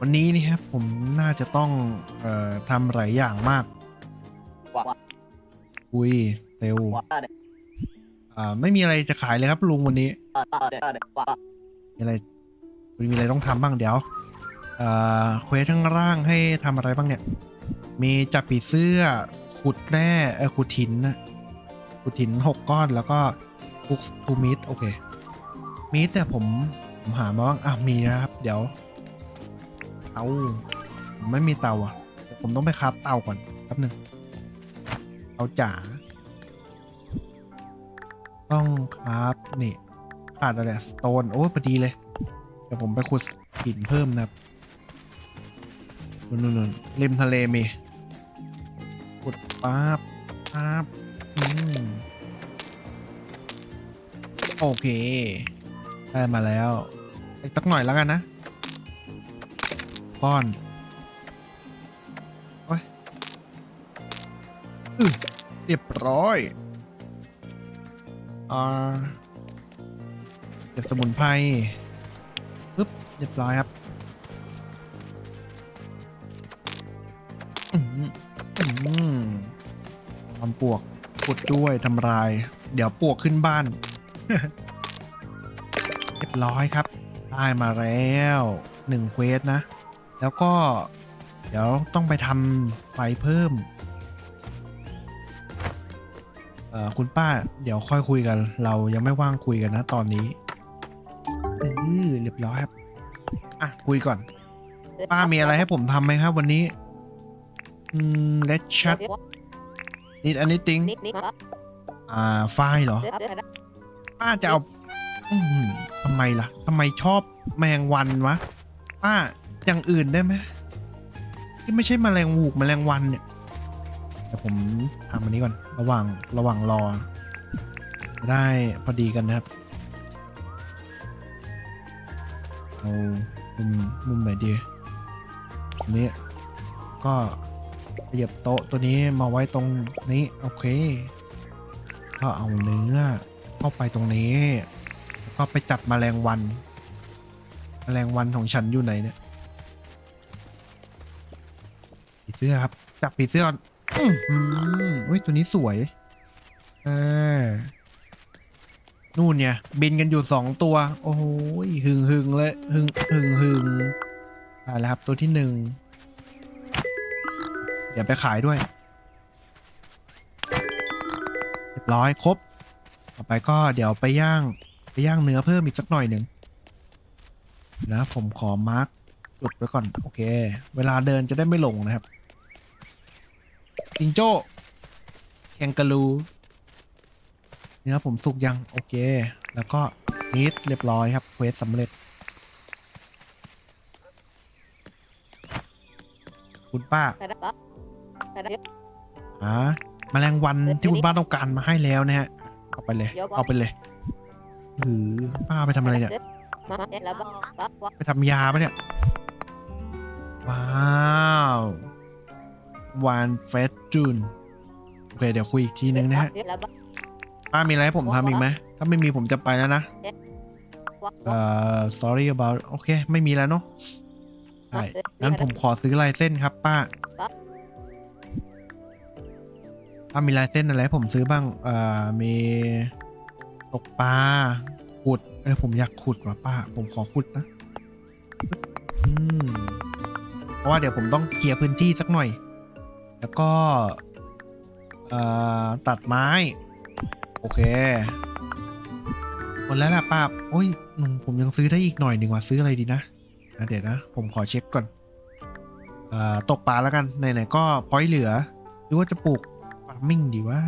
วันนี้นี่ครับผมน่าจะต้องเอ่อทำหลายอย่างมาก อุ้ยเซลลอ่าไม่มีอะไรจะขายเลยครับลุงวันนี้มีอะไรมีอะไรต้องทำบ้างเดี๋ยวเอ่อเควสข้างล่างให้ทำอะไรบ้างเนี่ย มีจับผีเสื้อขุดแร่เออขุดหินนะขุดหินหกก้อนแล้วก็คุกทูมิดโอเคมิดแต่ยผมผมหามาบ้างอะมีนะครับ เดี๋ยวเตาผมไม่มีเตาอะ ผมต้องไปคราฟเตาก่อนแป๊บหนึ่งเตาจ๋า ต้องคราฟนี่ขาดอะไรสโตน โอ้พอดีเลย เดี๋ยวผมไปขุดหินเพิ่มนะครับนู่นๆริมทะเลมีขุดปั๊บปั๊บอืมโอเค ได้มาแล้ว อีกสักหน่อยแล้วกันนะ ป้อนโอ้ยอือเรียบร้อยอ่าเก็บสมุนไพรปึ๊บเรียบร้อยครับอืมอืมทำปวกขุดด้วยทำลาย เดี๋ยวปวกขึ้นบ้าน เรียบร้อยครับ ได้มาแล้วหนึ่งเควสนะ แล้วก็เดี๋ยวต้องไปทำไฟเพิ่ม เอ่อคุณป้าเดี๋ยวค่อยคุยกัน เรายังไม่ว่างคุยกันนะตอนนี้เออเรียบร้อยครับ อะ คุยก่อน ป้ามีอะไรให้ผมทำไหมครับวันนี้ อืม let's chat need anything อ่าไฟเหรอ ป้าจะเอาอทำไมล่ะทำไมชอบแมงวันวะ ป้า อย่างอื่นได้ไหมที่ไม่ใช่แมลงวูกแมลงวันเนี่ยเดี๋ยวผมทำอันนี้ก่อน ระหว่างระหว่างรอ ได้พอดีกันนะครับเอามุมมุมไหนดีอันนี้ ก็ขยับโต๊ะตัวนี้มาไว้ตรงนี้ โอเค ก็เอาเนื้อเข้าไปตรงนี้แล้วก็ไปจับแมลงวันแมลงวันของฉันอยู่ไหนเนี่ย เสื้อครับ จับผีเสื้อก่อนอื้อหืออุ้ยตัวนี้สวยเออนู่นเนี่ย บินกันอยู่สองตัว โอ้ยหึงหึงเลยหึงหึงหึงอ่าแล้วครับตัวที่หนึ่งเดี๋ยวไปขายด้วยเรียบร้อยครบต่อไปก็เดี๋ยวไปย่าง ไปย่างเนื้อเพิ่มอีกสักหน่อยหนึ่งนะผมขอมาร์กจุดไว้ก่อน โอเค เวลาเดินจะได้ไม่หลงนะครับ จิงโจ้แคนการูเนื้อผมสุกยัง โอเค แล้วก็นิดเรียบร้อยครับเควสสำเร็จ คุณป้าหาแมลงวันที่คุณป้าต้องการมาให้แล้วนะฮะ เอาไปเลย เอาไปเลยหือป้าไปทำอะไรเนี่ย ไปทำยาปะเนี่ย ว้าว วานเฟสจูนโอเคเดี๋ยวคุยอีกทีนึงนะฮะป้ามีอะไรให้ผมทำอีกไหมถ้าไม่มีผมจะไปแล้วนะเอ่อ sorry about โอเค ไม่มีแล้วเนาะใช่งั้นผมขอซื้อลายเส้นครับ ป้าป้ามีลายเส้นอะไรให้ผมซื้อบ้าง เอ่อ มีตกปลาขุดเออผมอยากขุดว่ะป้า ผมขอขุดนะ อืม เพราะว่าเดี๋ยวผมต้องเคลียร์พื้นที่สักหน่อย แล้วก็ตัดไม้ โอเคหมดแล้วล่ะป้าโอ้ยอืมผมยังซื้อได้อีกหน่อยหนึ่งว่ะซื้ออะไรดีนะนะเดี๋ยวนะ ผมขอเช็คก่อนอตกปลาแล้วกัน ไหนๆก็พอยต์เหลือ หรือว่าจะปลูกฟาร์มิ่งดีวะ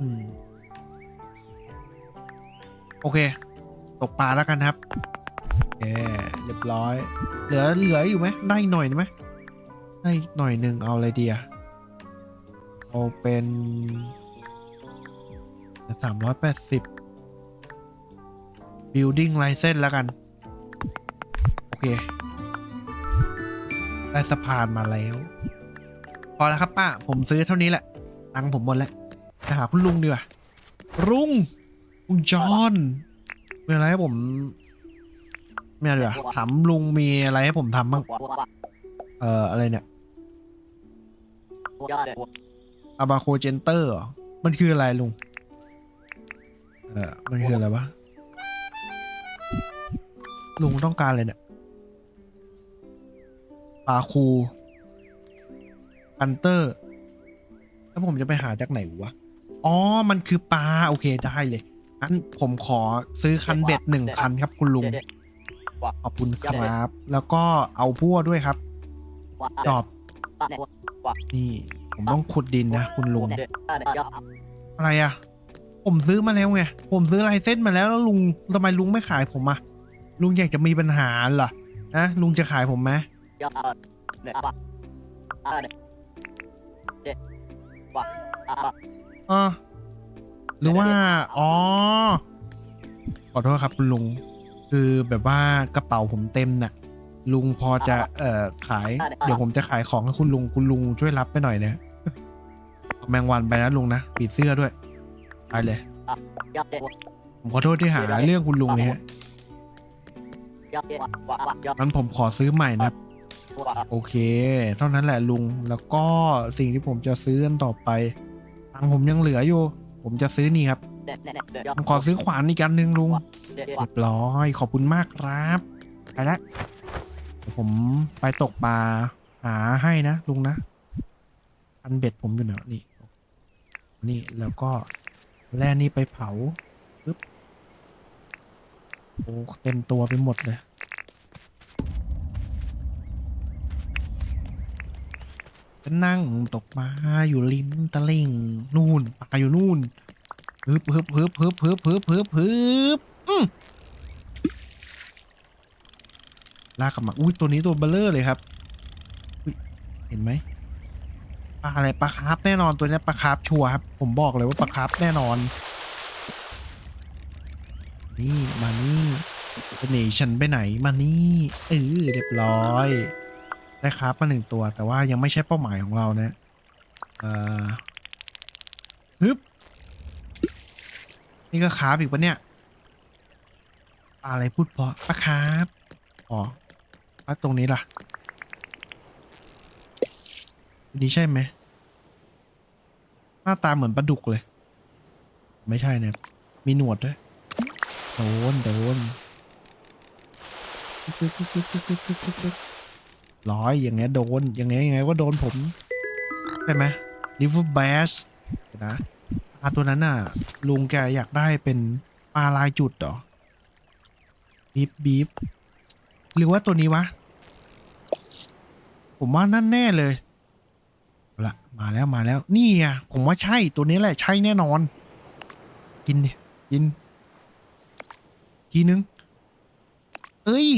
อืม โอเค ตกปลาแล้วกันครับแย่เรียบร้อย เหลือเหลืออยู่ไหมได้หน่อยไหมได้หน่อยหนึ่งเอาอะไรดีอะ เอาเป็นสามร้อยแปดสิบ building license แล้วกัน โอเค ได้สะพานมาแล้ว พอแล้วครับป้า ผมซื้อเท่านี้แหละ ตังค์ผมหมดแล้วไปหาคุณลุงดีกว่าลุงลุงจอห์นมีอะไรให้ผมไม่เอาดีกว่าถามลุงมีอะไรให้ผมทำบ้าง เอ่อ อะไรเนี่ย อาบาโคเจนเตอร์มันคืออะไรลุง เออมันคืออะไรวะ ลุงต้องการอะไรเนี่ยปลาคูปันเตอร์ แล้วผมจะไปหาจากไหนวะ อ๋อ มันคือปลา โอเค ได้เลยงั้นผมขอซื้อคันเบ็ดหนึ่งคันครับคุณลุง ขอบคุณครับ แล้วก็เอาพั่วด้วยครับ จอบ นี่ ผมต้องขุดดินนะคุณลุง อะไรอะผมซื้อมาแล้วไง ผมซื้อลายเส้นมาแล้วแล้วลุงทำไมลุงไม่ขายผมอะลุงอยากจะมีปัญหาเหรอนะลุงจะขายผมไหมอ๋อหรือว่า อ๋อ ขอโทษครับคุณลุง คือแบบว่ากระเป๋าผมเต็มน่ะ ลุงพอจะ เอ่อ ขาย เดี๋ยวผมจะขายของให้คุณลุง คุณลุงช่วยรับไปหน่อยนะเอา แมงวันไปนะลุงนะปีเสื้อด้วยไปเลย ผมขอโทษที่หาเรื่องคุณลุงเนี่ยฮะงั้นผมขอซื้อใหม่นะ โอเค เท่านั้นแหละลุงแล้วก็สิ่งที่ผมจะซื้อกันต่อไปตังผมยังเหลืออยู่ ผมจะซื้อนี่ครับผมขอซื้อขวานอีกอันหนึ่งลุงเรียบร้อยขอบคุณมากครับไปละเดี๋ยวผมไปตกปลาหาให้นะลุงนะอันเบ็ดผมอยู่ไหนนี่ นี่แล้วก็แร่นี่ไปเผาปึ๊บโอ้เต็มตัวไปหมดเลยก็นั่งตกปลาอยู่ริมตะลิ่งนู่นปลาอยู่นู่นฮึบฮึบฮึบฮึบฮึบฮึบฮึบฮึบอืมลากกลับมาอุ้ยตัวนี้ตัวเบลเลอร์เลยครับ เห็นไหม ลาอะไรปลาคาร์ฟแน่นอนตัวนี้ปลาคาร์ฟชัวร์ครับ ผมบอกเลยว่าปลาคาร์ฟแน่นอน นี่มานี่จะหนีฉันไปไหนมานี่เออเรียบร้อยได้คราฟมาหนึ่งตัวแต่ว่ายังไม่ใช่เป้าหมายของเรานะเอ่อฮึบนี่ก็คราฟอีกปะเนี่ยอะไรพูดเพราะปลาคราฟอ๋อปลาตรงนี้ล่ะ นี่ใช่ไหม หน้าตาเหมือนปลาดุกเลย ไม่ใช่เนี่ย มีหนวดด้วย โดน โดนร้อยอย่างเงี้ยโดน อย่างเงี้ยยังไงว่าโดนผม ใช่ไหมลิเวอร์แบสนะปลาตัวนั้นน่ะ ลุงแกอยากได้เป็นปลาลายจุดเหรอบีบบีบหรือว่าตัวนี้วะ ผมว่านั่นแน่เลย มาแล้วมาแล้วนี่อะผมว่าใช่ตัวนี้แหละใช่แน่นอน กินดิกิน ทีนึง เอ้ย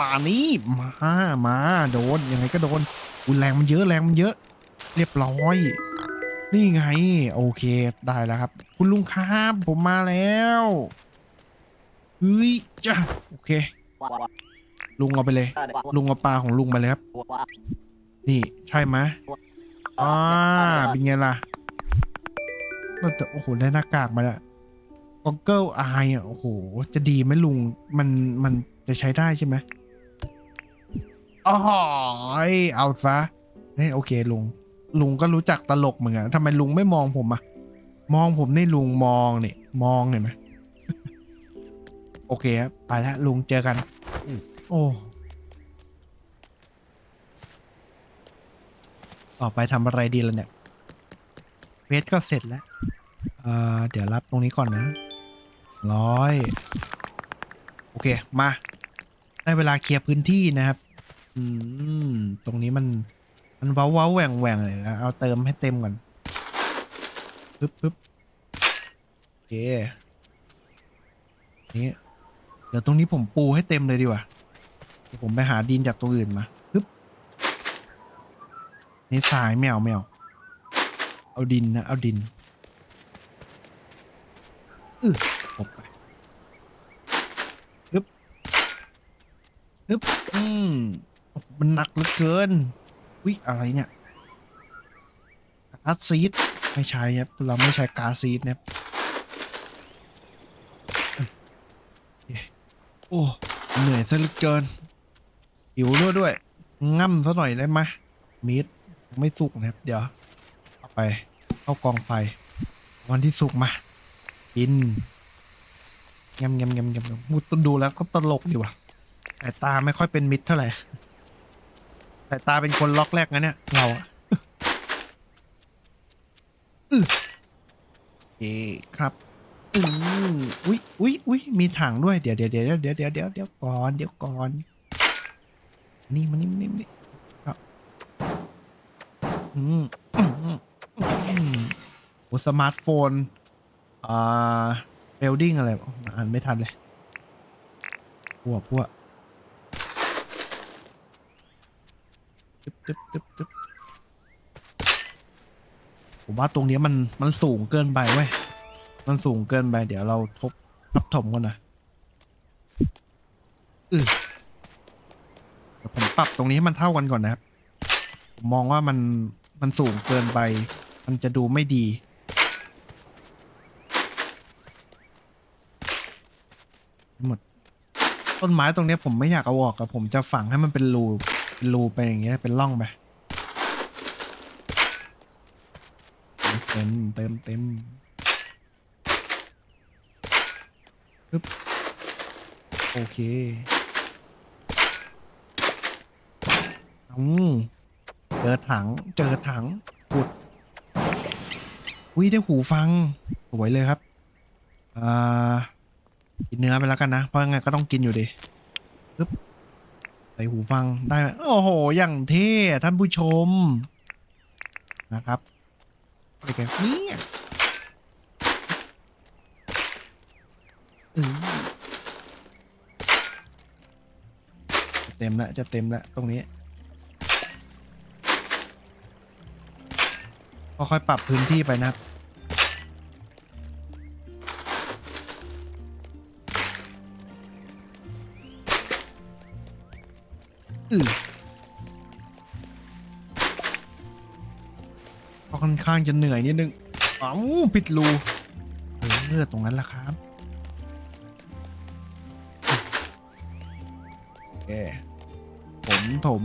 มานี่มามาโดนยังไงก็โดนอุแรงมันเยอะแรงมันเยอะ เรียบร้อย นี่ไง โอเคได้แล้วครับ คุณลุงครับผมมาแล้วเฮ้ยจ้าโอเค ลุงเอาไปเลย ลุงเอาปลาของลุงไปเลยครับ นี่ใช่ไหมอ่าเป็นไงล่ะเราจะโอ้โหได้หน้ากากมาแล้วก็เกิลอายอะโอ้โห จะดีไหมลุง มันมันจะใช้ได้ใช่ไหมอ๋อเอาซะเฮ้ยโอเคลุง ลุงก็รู้จักตลกเหมือนกันทำไมลุงไม่มองผมอะ มองผมนี่ลุงมองเนี่ยมองเห็นไหมโอเคครับไปแล้วลุงเจอกัน โอ้ ต่อไปทำอะไรดีล่ะเนี่ยเวทก็เสร็จแล้วเอ่อเดี๋ยวรับตรงนี้ก่อนนะร้อยโอเค มา ได้เวลาเคลียร์พื้นที่นะครับ อืม ตรงนี้มัน มันว้าเว้าแหว่งแหว่งเลยนะเอาเติมให้เต็มก่อนปึ๊บปึ๊บโอเคนี่เดี๋ยวตรงนี้ผมปูให้เต็มเลยดีกว่าเดี๋ยวผมไปหาดินจากตัวอื่นมา นี่สายแมวแมวเอาดินนะ เอาดินอือหกไปฮึบฮึบอืมมันหนักเหลือเกินวิอะไรเนี่ยกาซีดไม่ใช่ครับ เราไม่ใช้กาซีดนะครับโอ้ เหนื่อยซะเหลือเกินหิวด้วยด้วย ง่ำซะหน่อยได้ไหมมีด ไม่สุกนะครับ เดี๋ยวเอาไปเข้ากองไฟ วันที่สุกมา กินงำงำงำงำมุดดูแล้วก็ตลกดีว่ะสายตาไม่ค่อยเป็นมิตรเท่าไหร่สายตาเป็นคนล็อกแรกนะเนี่ย เราอะอื้ออครับอืมอุ้ยอุ้ยอุ้ยมีถังด้วย เดี๋ยวเดี๋ยวเดี๋ยวเดี๋ยวเดี๋ยวเดี๋ยวเดี๋ยวก่อน เดี๋ยวก่อน นี่มานี่มานี่มานี่ อืมอืมอืมโอ้สมาร์ทโฟน อ่าเบลดิ้งอะไรวะอ่านไม่ทันเลยพวกพวกตึ๊บตึ๊บตึ๊บตึ๊บผมว่าตรงเนี้ยมันมันสูงเกินไปเว้ย มันสูงเกินไป เดี๋ยวเราทบทับถมกันนะอือเดี๋ยวผมปรับตรงนี้ให้มันเท่ากันก่อนนะครับ ผมมองว่ามัน มันสูงเกินไป มันจะดูไม่ดี หมด ต้นไม้ตรงนี้ผมไม่อยากเอาออกอะผมจะฝังให้มันเป็นรูเป็นรูไปอย่างเงี้ยเป็นร่องไปเต็มเต็มเต็มปึ๊บโอเคอืม เจอถัง เจอถังปุดอุ้ยได้หูฟัง สวยเลยครับ อ่า กินเนื้อไปแล้วกันนะ เพราะยังไงก็ต้องกินอยู่ดีปึ๊บใส่หูฟังได้ไหมโอ้โห อย่างเท่ท่านผู้ชม นะครับอะไรกันเนี่ยเต็มล้วจะเต็มล้วตรงนี้ ค่อยๆปรับพื้นที่ไปนะครับอือก็ค่อนข้างจะเหนื่อยนิดนึงอ้าวปิดรูเลือดตรงนั้นแหละครับโอเคผมถม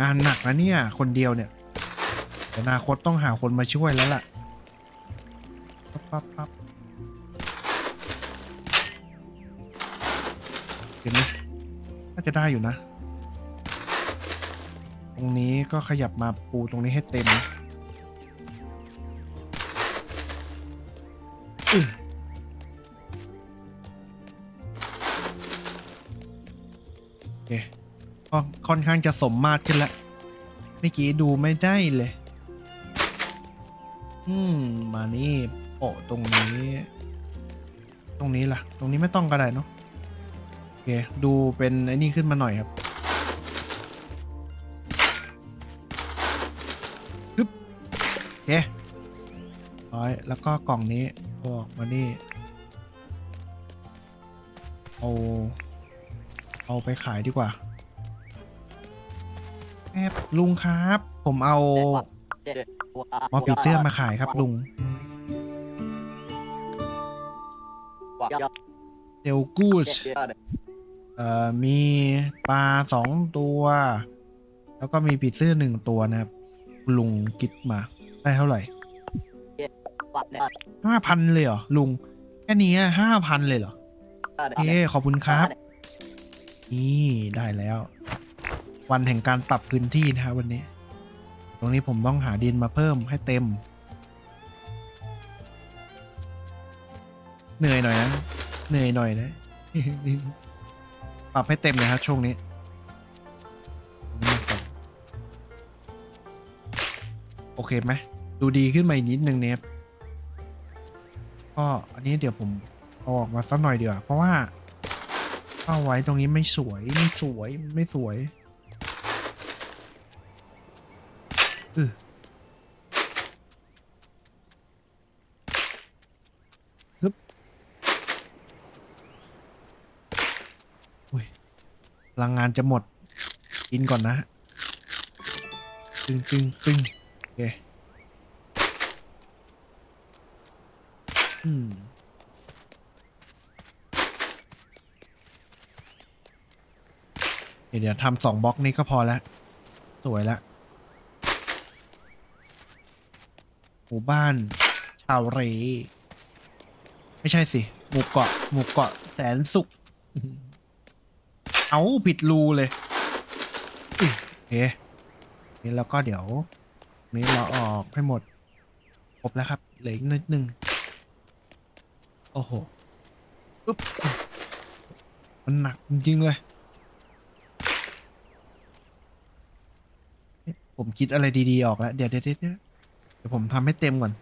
งานหนักนะเนี่ย คนเดียวเนี่ยอนาคตต้องหาคนมาช่วยแล้วล่ะปั๊บปั๊บปั๊บเห็นไหมน่าจะได้อยู่นะ ตรงนี้ก็ขยับมาปูตรงนี้ให้เต็มโอเค ก็ค่อนข้างจะสมมาตรขึ้นแล้วเมื่อกี้ดูไม่ได้เลย อืม มานี่โปะตรงนี้ ตรงนี้ล่ะ ตรงนี้ไม่ต้องก็ได้เนาะโอเค ดูเป็นไอ้นี่ขึ้นมาหน่อยครับปึ๊บโอเคร้อยแล้วก็กล่องนี้เออกมานี่ เอา เอาไปขายดีกว่า บลุงครับ ผมเอาหมอผีเสื้อมาขายครับลุง เดลกูชเอ่อมีปลาสองตัว แล้วก็มีผีเสื้อหนึ่งตัวนะครับลุงคิดมา ได้เท่าไหร่ห้าพันเลยเหรอ ลุง แค่นี้ห้าพันเลยเหรอโอเคขอบคุณครับ นี่ ได้แล้ว วันแห่งการปรับพื้นที่นะครับวันนี้ ตรงนี้ผมต้องหาดินมาเพิ่มให้เต็ม เหนื่อยหน่อยนะเหนื่อยหน่อยนะปรับให้เต็มเลยครับช่วงนี้โอเคไหมดูดีขึ้นมาอีกนิดนึงเนี่ยก็อันนี้เดี๋ยวผมเอาออกมาสักหน่อยเดี๋ยวเพราะว่าเอาไว้ตรงนี้ไม่สวยไม่สวยไม่สวย พลังงานจะหมด กินก่อนนะตึงตึงตึงโอเคอืมเดี๋ยวทำสองบล็อกนี้ก็พอแล้ว สวยแล้ว หมู่บ้าน ชาวเร ไม่ใช่สิ หมู่เกาะ หมู่เกาะแสนสุข เอาผิดรูเลยโอเคนี่แล้วก็เดี๋ยว นี้เราออกให้หมดครบแล้วครับเหลืออีกนิดนึงโอ้โหอุ๊บมันหนักจริง ๆ เลย ผมคิดอะไรดี ๆ ออกแล้ว เดี๋ยวเดี๋ยวเดี๋ยว เดี๋ยวผมทำให้เต็มก่อน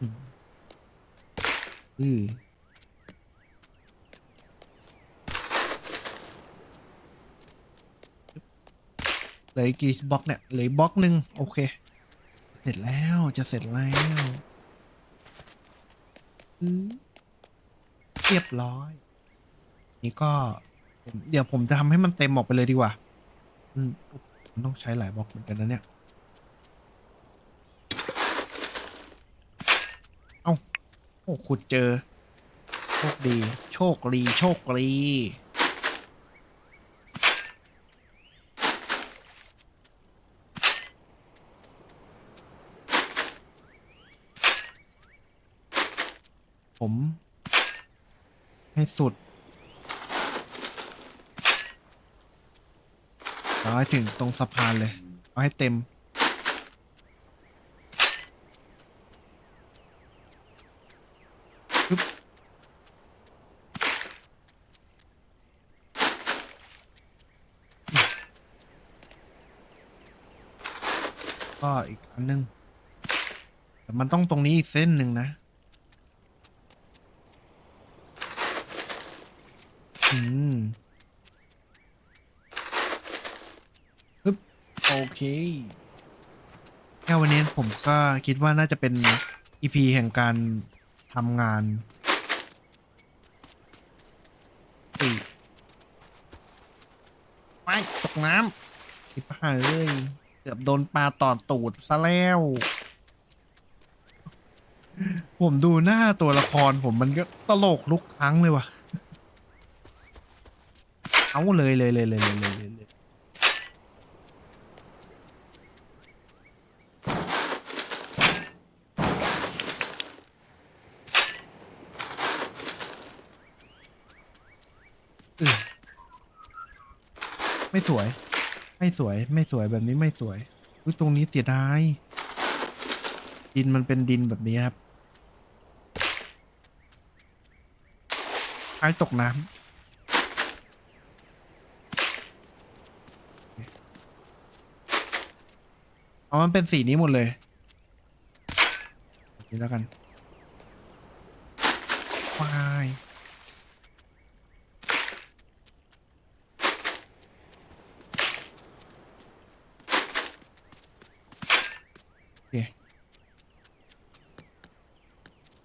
อืมอือเหลือกี่บล็อกเนี่ยเหลือบล็อกหนึ่งโอเค เสร็จแล้วจะเสร็จแล้วเรียบร้อย นี่ก็ เดี๋ยวผมจะทำให้มันเต็มออกไปเลยดีกว่า อืม ต้องใช้หลายบล็อกเหมือนกันนะเนี่ย เอ้าโอ้ขุดเจอ โชคดี โชคดีโชคดีผม ให้สุด เอาให้ถึงตรงสะพานเลย เอาให้เต็ม ก็อีกอันหนึง แต่มันต้องตรงนี้อีกเส้นหนึ่งนะ อืม ปึ๊บโอ เคแค่วันนี้ผมก็คิดว่าน่าจะเป็น EP แห่งการทำงานอีไม่ตกน้ำทิพหาเอ้ย เกือบโดนปลาตอดตูดซะแล้ว ผมดูหน้าตัวละครผมมันก็ตลกลุกครั้งเลยว่ะ เอาเลยเลยเลยเลยเลยเลยเลยเลย อืมไม่ สวย ไม่สวย ไม่สวยแบบนี้ไม่สวยอุ๊ยตรงนี้เสียดาย ดินมันเป็นดินแบบนี้ครับท้ายตกน้ำเอามันเป็นสีนี้หมดเลยแบบนี้แล้วกันวาย เค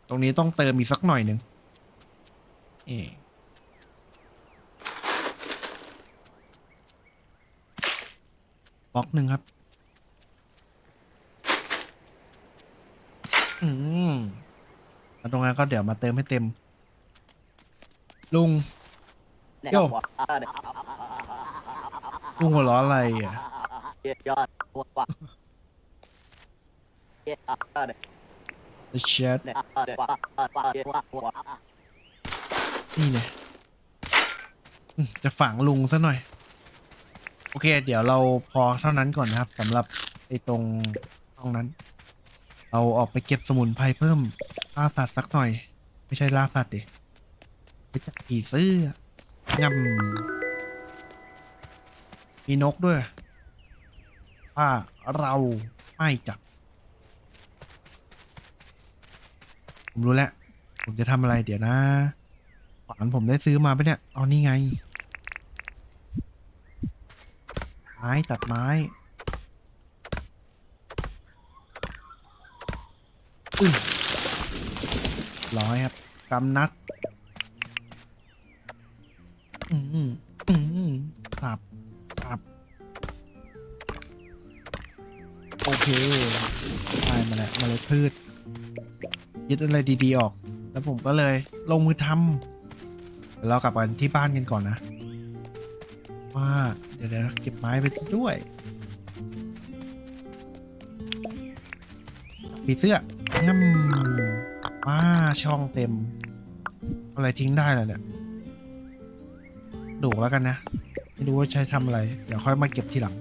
ตรงนี้ต้องเติมอีกสักหน่อยหนึ่งเอบล็อกหนึ่งครับ อืมแล้วตรงนั้นก็เดี๋ยวมาเติมให้เต็ม ลุงโย่ลุงหัวล้ออะไรอะ ยอดหัวกว่า เยอะเด็ก The chat เด็กเด็กว่าว่าเยอะว่าหัวนี่เนี่ยจะฝังลุงซะหน่อย โอเค เดี๋ยวเราพอเท่านั้นก่อนนะครับสำหรับไอ้ตรงห้องนั้น เราออกไปเก็บสมุนไพรเพิ่มล่าสัตว์สักหน่อย ไม่ใช่ล่าสัตว์ดิไปจับผีเสื้องำมีนกด้วย ถ้าเราไม่จับ ผมรู้แล้ว ผมจะทำอะไรเดี๋ยวนะขวานผมได้ซื้อมาปะเนี่ยเอานี่ไง ไม้ตัดไม้ อุ้ยร้อยครับกำนัด อืมอืมสับสับโอเคได้มาแล้วมาเลยพืช ยึดอะไรดีๆออก แล้วผมก็เลยลงมือทเดี๋ยวเรากลับกันที่บ้านกันก่อนนะ ว่าเดี๋ยวเดี๋ยวเก็บไม้ไปด้วยปีเสื้องั้มมาช่องเต็ม อะไรทิ้งได้เลยเนี่ยดูแล้วกันนะ ไม่รู้ว่าใช้ทำอะไร เดี๋ยวค่อยมาเก็บทีหลัง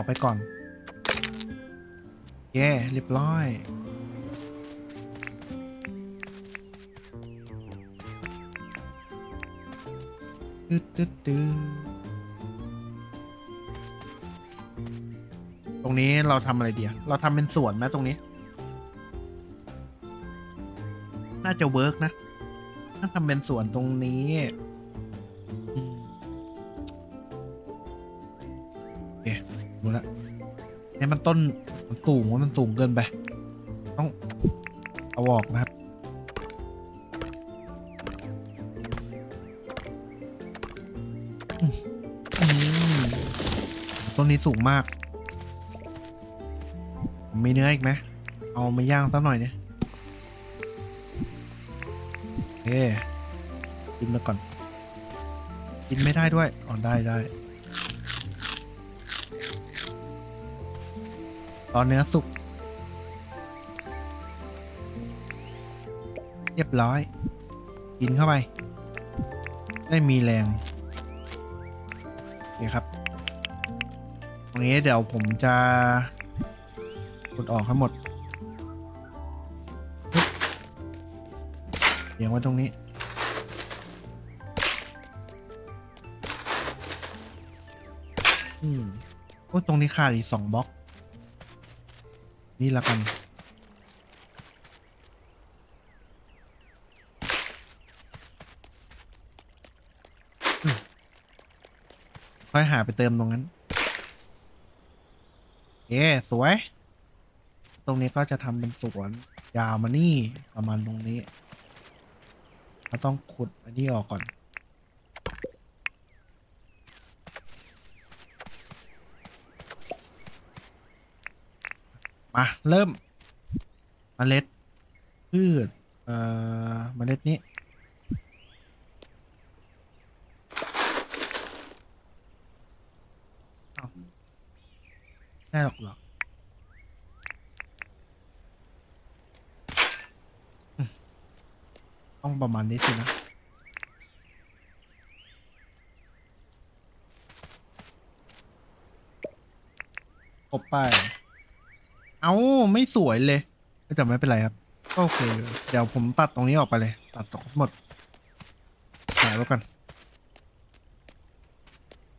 อออกไปก่อนเย่เรียบร้อยตึ๊ดตึ๊ดตึ๊ดตรงนี้เราทำอะไรเดียวเราทำเป็นสวนไหมตรงนี้ น่าจะเวิร์กนะ ถ้าทำเป็นสวนตรงนี้ มันต้นมันสูงมันสูงเกินไป ต้องเอาออกนะครับต้นนี้สูงมาก มีเนื้ออีกไหม เอามาย่างสักหน่อยเนี่ยโอเคกินมาก่อน กินไม่ได้ด้วย อ๋อได้ได้ ตอนเนื้อสุก เรียบร้อย กินเข้าไป ได้มีแรงโอเคครับ ตรงนี้เดี๋ยวผมจะกดออกทั้งหมดเลี้ยงไว้ตรงนี้อืมโอ้ตรงนี้ขาดอีกสองบล็อก นี่ละกัน ค่อยหาไปเติมตรงนั้น เอ๊สวย ตรงนี้ก็จะทำเป็นสวน ยาวมานี่ ประมาณตรงนี้ เราต้องขุดอันนี้ออกก่อน มาเริ่มเมล็ดพืชเอ่อเมล็ดนี้ ได้หรอกหรออืมต้องประมาณนี้สินะกบไป เอาไม่สวยเลยแต่ไม่เป็นไรครับก็โอเคเดี๋ยวผมตัดตรงนี้ออกไปเลย ตัดออกหมดหายไว้ก่อน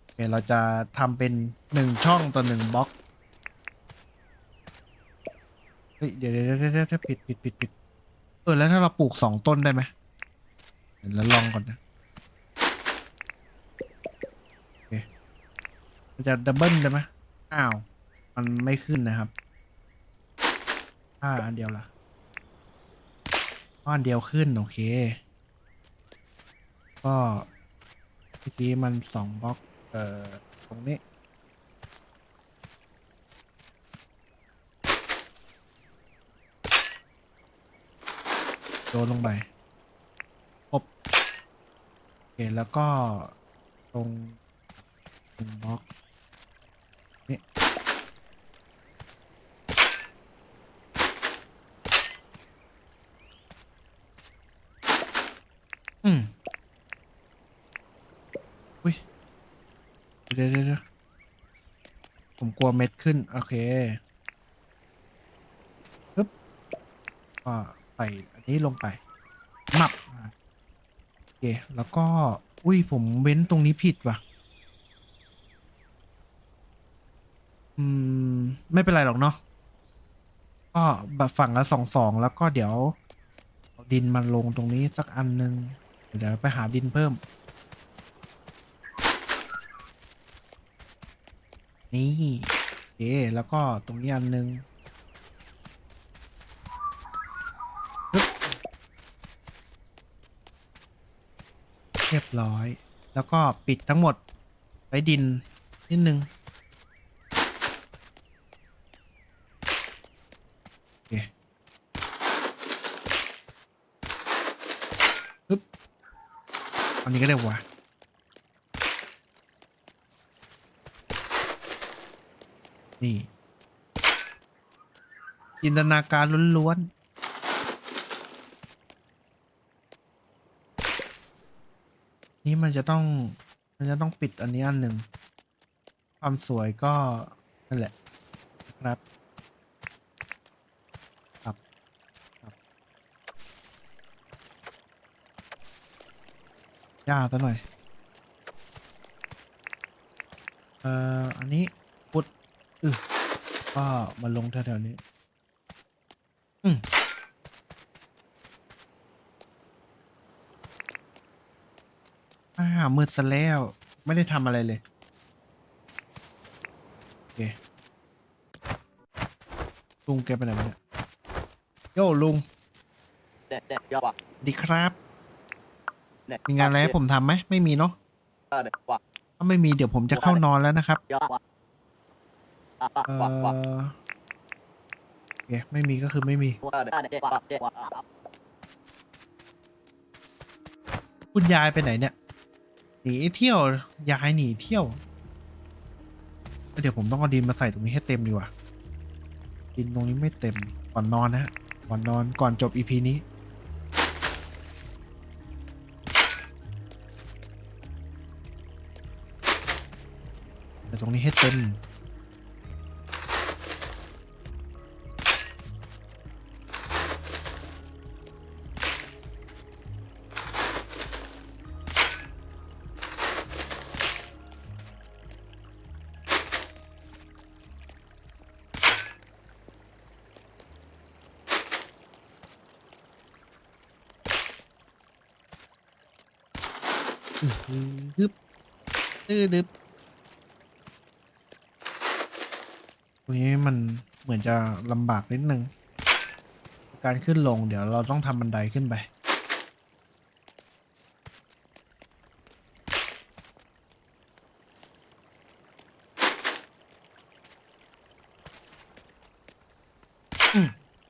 โอเคเราจะทำเป็นหนึ่งช่องต่อหนึ่งบล็อกเฮ้ยเดี๋ยวเดี๋ยวเดี๋ยวเดี๋ยวผิดผิดผิดผิดเออแล้วถ้าเราปลูกสองต้นได้ไหมเดี๋ยวลองก่อนนะโอเคจะดับเบิลได้ไหมอ้าว มันไม่ขึ้นนะครับ ถ้าอันเดียวละอันเดียวขึ้น โอเค ก็เมื่อกี้มันสองบล็อก เอ่อ ตรงนี้โยนลงไปครบโอเค แล้วก็ตรงหนึ่งบล็อกนี่ อืม อุ้ย เดี๋ยวเดี๋ยวเดี๋ยวผมกลัวเม็ดขึ้น โอเคปึ๊บก็ใส่อันนี้ลงไปหมับโอเค แล้วก็ อุ้ย ผมเว้นตรงนี้ผิดว่ะ อืม ไม่เป็นไรหรอกเนาะก็แบบฝั่งละสองสองแล้วก็เดี๋ยว ดินมาลงตรงนี้สักอันหนึ่งเดี๋ยวไปหาดินเพิ่ม นี่โอเคแล้วก็ตรงนี้อันหนึ่งเรียบร้อย แล้วก็ปิดทั้งหมด ไว้ดิน นิดนึงอันนี้ก็ได้วะ นี่ จินตนาการล้วนๆ นี่มันจะต้อง มันจะต้องปิดอันนี้อันหนึ่ง ความสวยก็ นั่นแหละ ครับย่าซะหน่อย เอ่อ อันนี้ พุดอือก็มาลงแถวๆนี้ อืมอ่ามืดซะแล้ว ไม่ได้ทำอะไรเลย โอเค ลุงแกไปไหนวะเนี่ยโย่ลุงเด็ดเด็ดยอดว่ะดีครับเด็ดมีงานอะไรให้ผมทำไหม ไม่มีเนาะเด็ดว่ะถ้าไม่มีเดี๋ยวผมจะเข้านอนแล้วนะครับยอดว่ะอะ เอว่ะว่ะอไม่มีก็คือไม่มี คุณยายไปไหนเนี่ยหนีเที่ยวยายหนีเที่ยว เดี๋ยวผมต้องเอาดินมาใส่ตรงนี้ให้เต็มดีกว่าดินตรงนี้ไม่เต็มก่อนนอนนะฮะก่อนนอนก่อนจบอีพีนี้แต่ตรงนี้ให้เต็ม ดึบตรงนี้มันเหมือนจะลำบากนิดนึง การขึ้นลงเดี๋ยวเราต้องทำบันไดขึ้นไป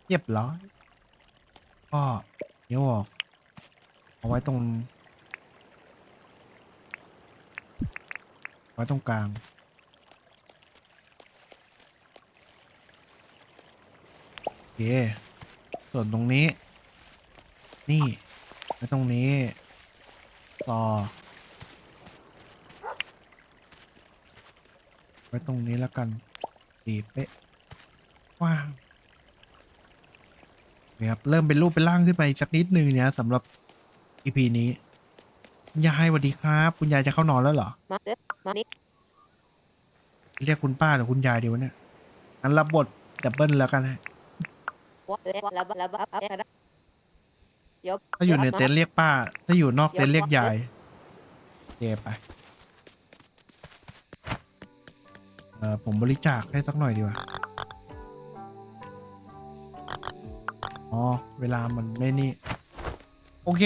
เรียบร้อย ก็เดี๋ยวออก เอาไว้ตรง ไว้ตรงกลาง โอเค ส่วนตรงนี้ นี่ไว้ตรงนี้ ซอ ไว้ตรงนี้แล้วกันดีเป๊ะว้างเนี่ยครับเริ่มเป็นรูปเป็นร่างขึ้นไปสักนิดนึงเนี่ยสำหรับ EP นี้ คุณยายสวัสดีครับ คุณยายจะเข้านอนแล้วเหรอ มาเด้อ มานี่เรียกคุณป้าหรือคุณยายดีวะเนี่ยงั้นรับบทดับเบิลแล้วกันฮะวะเด้อละบะละบะเอาเอาเอาเดี๋ยวถ้าอยู่ในเต็นท์เรียกป้า ถ้าอยู่นอกเต็นท์เรียกเดี๋ยวยายเดไปเออผมบริจาคให้สักหน่อยดีกว่าอ๋อเวลามันไม่นี่ โอเค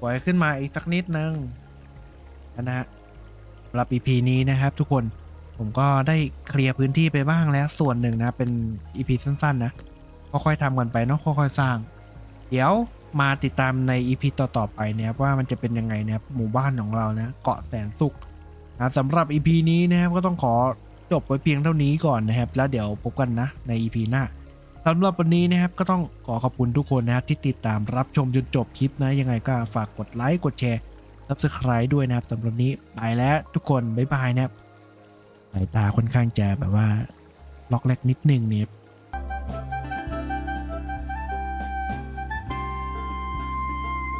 ปล่อยขึ้นมาอีกสักนิดนึงนะฮะสำหรับ EP นี้นะครับ ทุกคนผมก็ได้เคลียร์พื้นที่ไปบ้างแล้วส่วนหนึ่งนะเป็น EP สั้นๆนะก็ค่อยทำกันไปเนาะค่อยๆสร้าง เดี๋ยวมาติดตามใน EP ต่อๆไปนะครับว่ามันจะเป็นยังไงนะครับหมู่บ้านของเรานะเกาะแสนสุขนะสำหรับ EP นี้นะครับก็ต้องขอจบไว้เพียงเท่านี้ก่อนนะครับ แล้วเดี๋ยวพบกันนะใน EP หน้าสำหรับวันนี้นะครับก็ต้องขอขอบคุณทุกคนนะครับที่ติดตามรับชมจนจบคลิปนะยังไงก็ฝากกดไลค์กดแชร์ ซับสไคร b e ด้วยนะครับสำหรับนนี้ไปแล้วทุกคน บ๊ายบายนะครับสายตาค่อนข้างจะแบบว่า ล็อกแรกนิดนึงเนี่ย